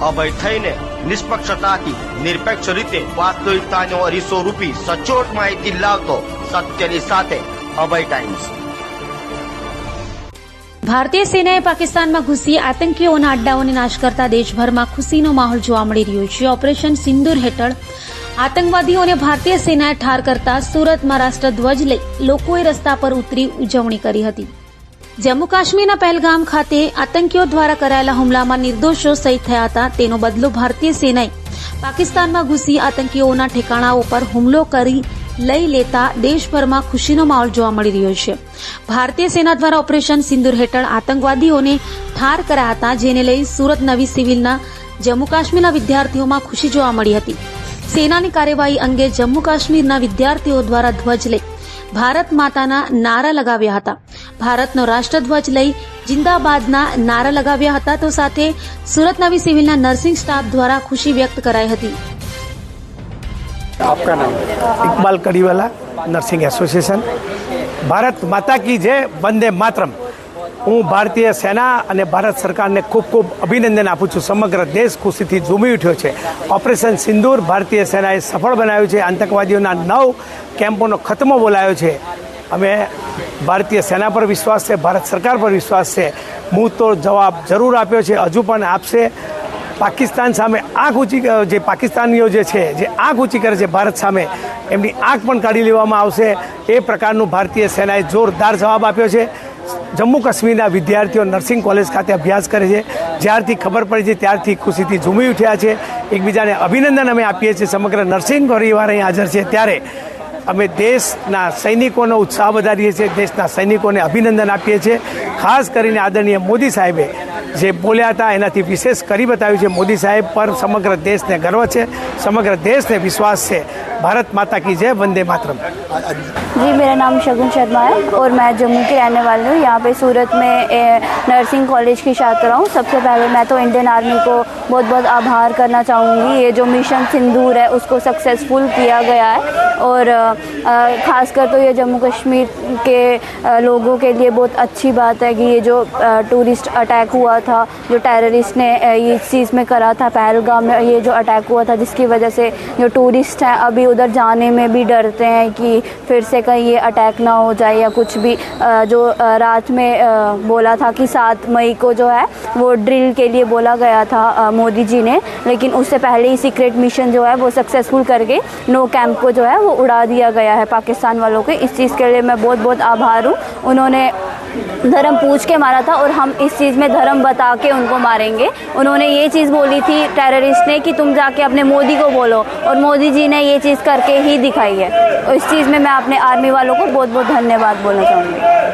અભય થઈને નિષ્પક્ષતાથી, નિરપેક્ષ રીતે વાસ્તવિકતાનો અરીસો રૂપી સચોટ માહિતી લાવતો સત્યની સાથે અભય ટાઈમ્સ ભારતીય સેનાએ પાકિસ્તાનમાં ઘૂસી આતંકીઓના અડ્ડાઓને નાશ કરતા દેશભરમાં ખુશીનો માહોલ જોવા મળી રહ્યો છે. ઓપરેશન સિંદુર હેઠળ આતંકવાદીઓને ભારતીય સેનાએ ઠાર કરતા સુરતમાં રાષ્ટ્રધ્વજ લઈ લોકોએ રસ્તા પર ઉતરી ઉજવણી કરી હતી. જમ્મુ કાશ્મીરના પહેલગામ ખાતે આતંકીઓ દ્વારા કરાયેલા હુમલામાં નિર્દોષો શહીદ થયા હતા. તેનો બદલો ભારતીય સેનાએ પાકિસ્તાનમાં ઘૂસી આતંકીઓના ઠેકાણાઓ પર હુમલો કરી લઈ લેતા દેશભરમાં ખુશીનો માહોલ જોવા મળી રહ્યો છે. ભારતીય સેના દ્વારા ઓપરેશન સિંદુર હેઠળ આતંકવાદીઓને ઠાર કરાયા હતા, જેને લઈ સુરત નવી સિવિલના જમ્મુ કાશ્મીરના વિદ્યાર્થીઓમાં ખુશી જોવા મળી હતી. સેનાની કાર્યવાહી અંગે જમ્મુ કાશ્મીરના વિદ્યાર્થીઓ દ્વારા ધ્વજ લઈ ભારત માતાના નારા લગાવ્યા હતા. ભારતનો રાષ્ટ્રધ્વજ લઈ જિંદાબાદના નારા લગાવ્યા હતા તો સાથે સુરત નવી સિવિલના નર્સિંગ સ્ટાફ દ્વારા ખુશી વ્યક્ત કરાઈ હતી. આપકા નામ? Iqbal Kadiwala, nursing association. Bharat માતા કી જય, વંદે માતરમ. હું ભારતીય સેના અને ભારત સરકારને ખૂબ ખૂબ અભિનંદન આપું છું. સમગ્ર દેશ ખુશીથી ઝૂમી ઉઠ્યો છે. ઓપરેશન સિંદૂર ભારતીય સેનાએ સફળ બનાવ્યું છે. આતંકવાદીઓના નવ કેમ્પોનો ખતમો બોલાયો છે. અમે ભારતીય સેના પર વિશ્વાસ છે, ભારત સરકાર પર વિશ્વાસ છે. હું તો જવાબ જરૂર આપ્યો છે. હજુ પણ આપશે. પાકિસ્તાન સામે આંખ ઊંચી જે પાકિસ્તાનીઓ જે છે, જે આંખ ઊંચી કરે છે ભારત સામે, એમની આંખ પણ કાઢી લેવામાં આવશે. એ પ્રકારનું ભારતીય સેનાએ જોરદાર જવાબ આપ્યો છે. જમ્મુ કાશ્મીરના વિદ્યાર્થીઓ નર્સિંગ કોલેજ ખાતે અભ્યાસ કરે છે. જ્યારથી ખબર પડી છે, ત્યારથી ખુશીથી ઝૂમી ઉઠ્યા છે. એકબીજાને અભિનંદન અમે આપીએ છીએ. સમગ્ર નર્સિંગ પરિવાર અહીં હાજર છે. ત્યારે અમે દેશના સૈનિકોનો ઉત્સાહ વધારીએ છીએ, દેશના સૈનિકોને અભિનંદન આપીએ છીએ. ખાસ કરીને આદરણીય મોદી સાહેબે જે બોલ્યા હતા એનાથી વિશેષ કરી બતાવ્યું છે મોદી સાહેબ પર સમગ્ર દેશને ગર્વ છે समग्र देश ने विश्वास से भारत माता की जय वंदे मातरम जी मेरा नाम शगुन शर्मा है और मैं जम्मू की रहने वाली हूँ यहाँ पे सूरत में ए, नर्सिंग कॉलेज की छात्रा हूँ सबसे पहले मैं तो इंडियन आर्मी को बहुत बहुत आभार करना चाहूँगी ये जो मिशन सिंदूर है उसको सक्सेसफुल किया गया है और अ, अ, खासकर तो ये जम्मू कश्मीर के अ, लोगों के लिए बहुत अच्छी बात है कि ये जो अ, टूरिस्ट अटैक हुआ था, जो टेररिस्ट ने इस चीज़ में करा था, पहलगाम में ये जो अटैक हुआ था, जिसकी वजह से जो टूरिस्ट हैं, अभी उधर जाने में भी डरते हैं कि फिर से कहीं ये अटैक ना हो जाए या कुछ भी। जो रात में बोला था कि सात मई को जो है, वो ड्रिल के लिए बोला गया था मोदी जी ने। लेकिन उससे पहले ही सीक्रेट मिशन जो है, वो सक्सेसफुल करके नो कैंप को जो है, वो उड़ा दिया गया है पाकिस्तान वालों के। इस चीज़ के लिए मैं बहुत बहुत आभार हूँ। उन्होंने धर्म पूछ के मारा था और हम इस चीज़ में धर्म बता के उनको मारेंगे। उन्होंने ये चीज़ बोली थी टेररिस्ट ने कि तुम जाके अपने मोदी को बोलो और मोदी जी ने ये चीज़ करके ही दिखाई है। और इस चीज़ में मैं अपने आर्मी वालों को बहुत बहुत धन्यवाद बोलना चाहूँगी।